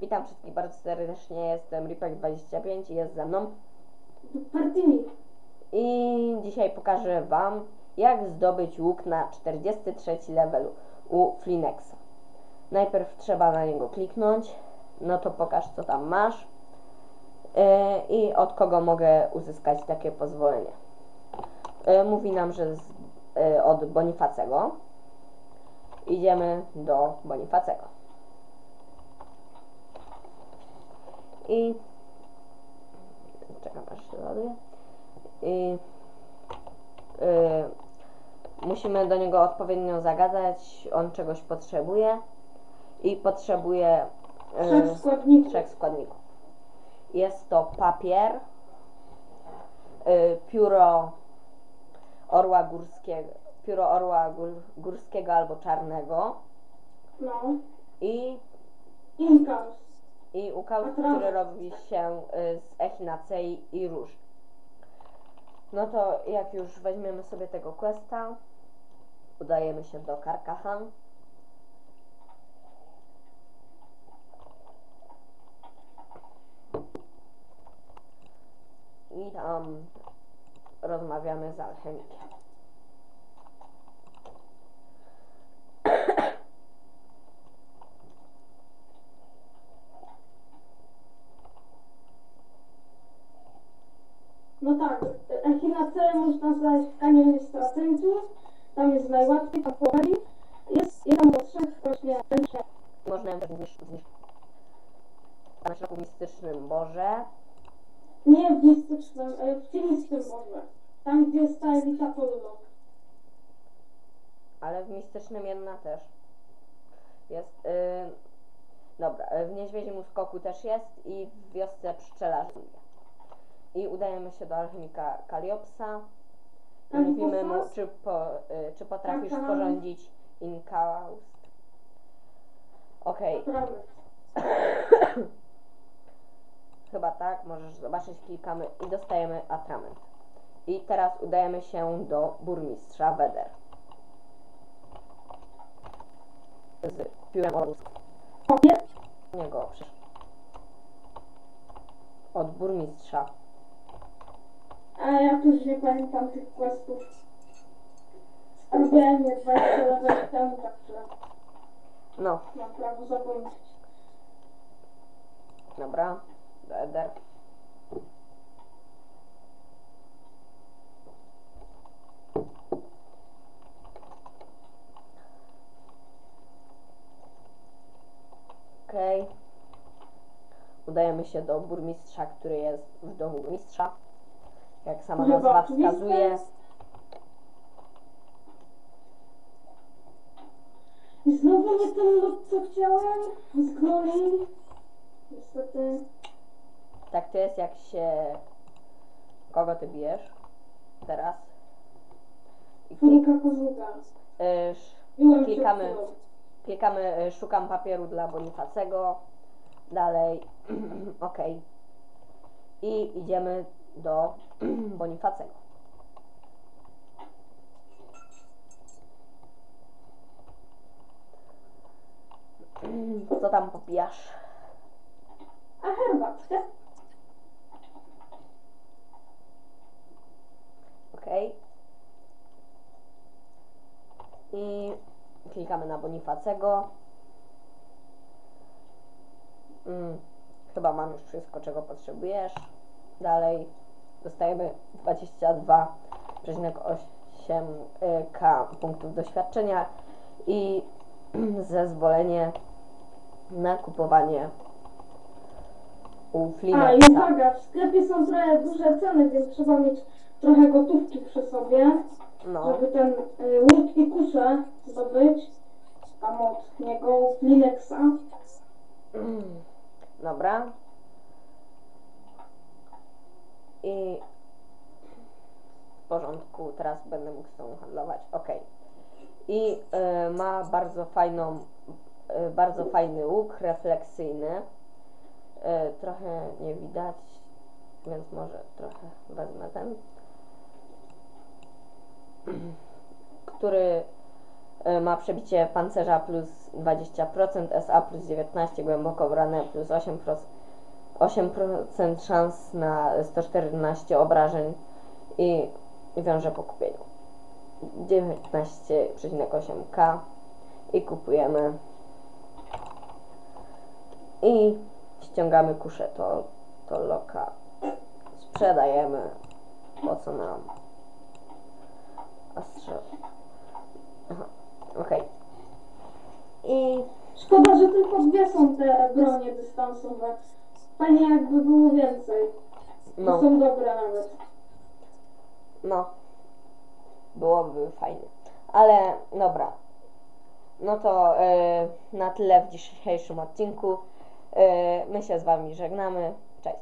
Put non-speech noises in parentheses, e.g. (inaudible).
Witam wszystkich bardzo serdecznie, jestem Ripek25 i jest ze mną. Martini. I dzisiaj pokażę Wam, jak zdobyć łuk na 43 levelu u Flinexa. Najpierw trzeba na niego kliknąć, no to pokaż co tam masz yy, i od kogo mogę uzyskać takie pozwolenie. Yy, mówi nam, że z, yy, od Bonifacego. Idziemy do Bonifacego. I czekam aż się ładuje. I yy, musimy do niego odpowiednio zagadać. On czegoś potrzebuje i potrzebuje Trzech yy, składników. trzech składników. Jest to papier, yy, pióro orła górskiego, pióro orła gór, górskiego albo czarnego No. i Inkaus. I ukał, Atrament. który robi się y, z echinacei i róż. No to jak już weźmiemy sobie tego questa, udajemy się do Karkahan. I tam rozmawiamy z alchemikiem. No tak, echinacea można znaleźć w kanionie Stracentu. Tam jest najłatwiej, a powoli. Jest jeden do trzech właśnie ręcznie. Można ją też zniszczyć. Na środku mistycznym Boże. W mistycznym, e, w cienistym może. Tam gdzie jest ta elita. Ale w mistycznym jedna też. Jest. Yy, dobra, w niedźwiedzim skoku też jest i w wiosce pszczelarzy. I udajemy się do alchemika Kaliopsa. I mówimy mu, czy, po, y, czy potrafisz sporządzić inkaust. Okej, Naprawdę. (coughs) chyba tak, możesz zobaczyć, klikamy i dostajemy atrament. I teraz udajemy się do burmistrza Weder. Z piórem. Papier? niego przyszło. Od burmistrza. A ja też nie pamiętam tych questów. Robiłem je 20 lat temu, także No, mam prawo zapomnieć. dobra. Eder. Okej. Udajemy się do burmistrza, który jest w domu burmistrza. Jak sama Chyba nazwa wskazuje. I znowu nie ten lot, co chciałem. Zgnoli. Niestety. Tak to jest, jak się... Kogo ty bijesz? Teraz. I klik, y, Klikamy. klikamy y, szukam papieru dla Bonifacego. Dalej. (clears throat) ok. I idziemy do (clears throat) Bonifacego. (clears throat) Co tam popijasz? A herbatkę? Ok. I klikamy na Bonifacego. Mm, chyba mam już wszystko, czego potrzebujesz. Dalej dostajemy 22,8k punktów doświadczenia i (clears throat) zezwolenie na kupowanie u A i uwaga, w sklepie są trochę duże ceny, więc trzeba mieć trochę gotówki przy sobie, No, żeby ten y, łód i kuszę zdobyć. Tam od niego Linexa. Mm, Dobra. I w porządku, teraz będę mógł z tą handlować. Ok. I y, ma bardzo fajną, y, bardzo fajny łuk refleksyjny. Y, trochę nie widać, więc może trochę wezmę ten. (clears throat) Który y, ma przebicie pancerza plus 20%, SA plus 19, głęboko brane plus 8%, 8% szans na 114 obrażeń i wiąże po kupieniu. 19,8k i kupujemy. I ściągamy kuszę to, to loka. Sprzedajemy. Po co nam aha okej i Szkoda, że tylko dwie są te bronie dystansowe. Fajnie jakby było więcej. no Są dobre nawet. no byłoby fajnie ale dobra no to y, na tyle w dzisiejszym odcinku y, my się z wami żegnamy cześć!